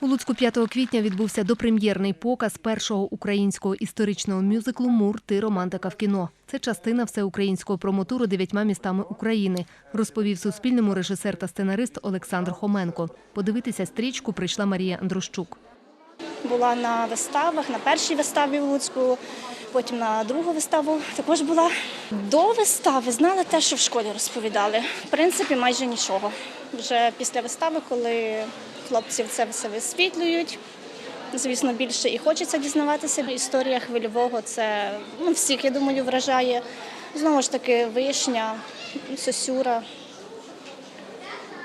У Луцьку 5 квітня відбувся допрем'єрний показ першого українського історичного мюзиклу Мур ти романтика в кіно. Це частина всеукраїнського промотуру дев'ятьма містами України, розповів Суспільному режисер та сценарист Олександр Хоменко. Подивитися стрічку прийшла Марія Андрущук. Була на виставах, на першій виставі в Луцьку, потім на другу виставу також була. До вистави знали те, що в школі розповідали. В принципі, майже нічого. Вже після вистави, коли хлопців це все висвітлюють, звісно, більше і хочеться дізнаватися. Історія хвильового це ну, всіх, я думаю, вражає. Знову ж таки, вишня, сосюра.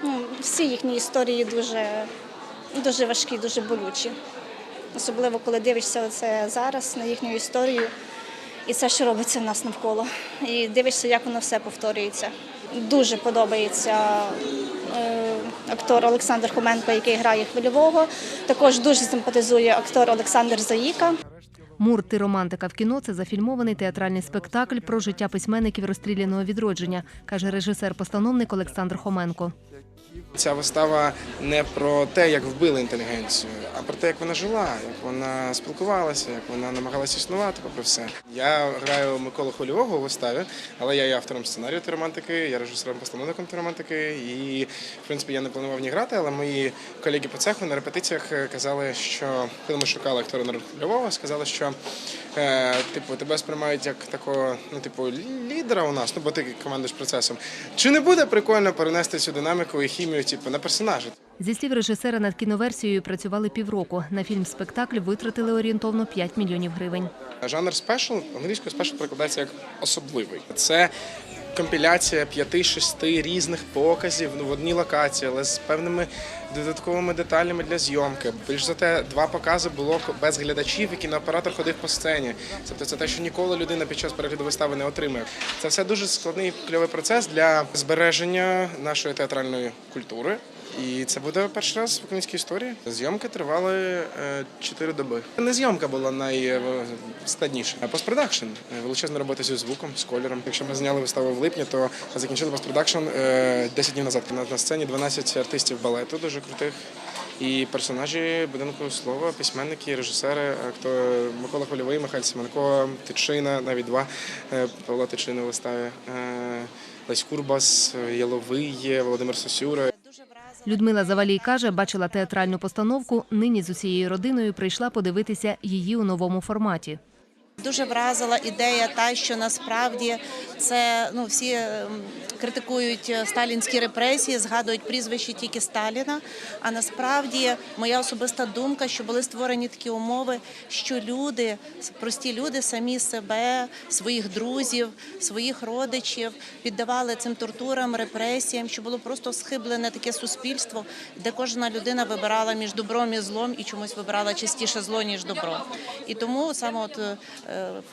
Ну, всі їхні історії дуже, дуже важкі, дуже болючі. Особливо, коли дивишся це зараз на їхню історію і це, що робиться в нас навколо. І дивишся, як воно все повторюється. Дуже подобається е, актор Олександр Хоменко, який грає хвильового. Також дуже симпатизує актор Олександр Заїка. Мурти романтика в кіно це зафільмований театральний спектакль про життя письменників розстріляного відродження, каже режисер-постановник Олександр Хоменко. Ця вистава не про те, як вбили інтелігенцію, а про те, як вона жила, як вона спілкувалася, як вона намагалася існувати, попри все. Я граю Миколу Хвильового у виставі, але я є автором сценарію романтики, я режисером постановником романтики. І в принципі я не планував ні грати, але мої колеги по цеху на репетиціях казали, що коли ми шукали актора на Хвильового, сказали, що е, типу тебе сприймають як такого, ну типу, лідера у нас, ну бо ти командуєш процесом. Чи не буде прикольно перенести цю динаміку і хімію, типу, на персонажа? Зі слів режисера над кіноверсією працювали півроку. На фільм-спектакль витратили орієнтовно 5 мільйонів гривень. Жанр спешл англійською спешл перекладається як особливий. Це компіляція п'яти-шести різних показів ну, в одній локації, але з певними додатковими деталями для зйомки. Більш за те, два покази було без глядачів, і кінооператор ходив по сцені. Тобто це те, що ніколи людина під час перегляду вистави не отримує. Це все дуже складний кльовий процес для збереження нашої театральної культури. І це буде перший раз в українській історії. Зйомки тривали 4 доби. Не зйомка була найскладніша, а постпродакшн. Е, Величезна робота зі звуком, з кольором. Якщо ми зняли виставу в липні, то закінчили постпродакшн е, 10 днів назад. На- сцені 12 артистів балету, дуже крутих. І персонажі будинку слова, письменники, режисери, актор Микола Хвильовий, Михайло Семенко, Тичина, навіть два е, Павла Тичини в виставі. е, Лесь Курбас, Яловий, Володимир Сосюра. Людмила Завалій каже, бачила театральну постановку. Нині з усією родиною прийшла подивитися її у новому форматі. Дуже вразила ідея, та що насправді це ну всі ем, критикують е, сталінські репресії, згадують прізвище тільки Сталіна. А насправді моя особиста думка, що були створені такі умови, що люди, прості люди, самі себе, своїх друзів, своїх родичів піддавали цим тортурам, репресіям, що було просто схиблене таке суспільство, де кожна людина вибирала між добром і злом і чомусь вибирала частіше зло ніж добро. І тому саме от е,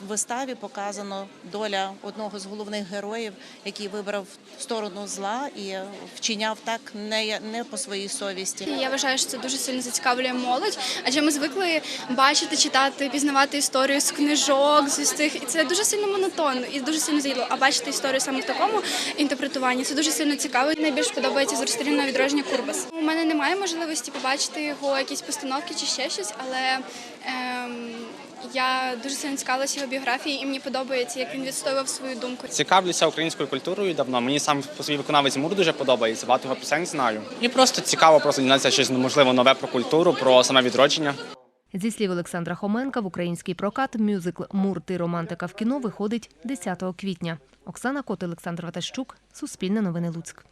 в виставі показано доля одного з головних героїв, який вибрав сторону зла і вчиняв так не, не по своїй совісті. Я вважаю, що це дуже сильно зацікавлює молодь, адже ми звикли бачити, читати, пізнавати історію з книжок, з тих, і це дуже сильно монотонно і дуже сильно заїдло. А бачити історію саме в такому інтерпретуванні це дуже сильно цікаво. Найбільш подобається з розстріляного відродження Курбас. У мене немає можливості побачити його якісь постановки чи ще щось, але ем, я дуже сильно цікавилася його біографією, і мені подобається, як він відстоював свою думку. Цікавлюся українською культурою давно. Мені сам по собі виконавець Мур дуже подобається. Багато його пісень знаю. І просто цікаво просто дізнатися щось можливо нове про культуру, про саме відродження. Зі слів Олександра Хоменка, в український прокат мюзикл Мур ти романтика в кіно виходить 10 квітня. Оксана Кот, Олександр Ватащук, Суспільне новини Луцьк.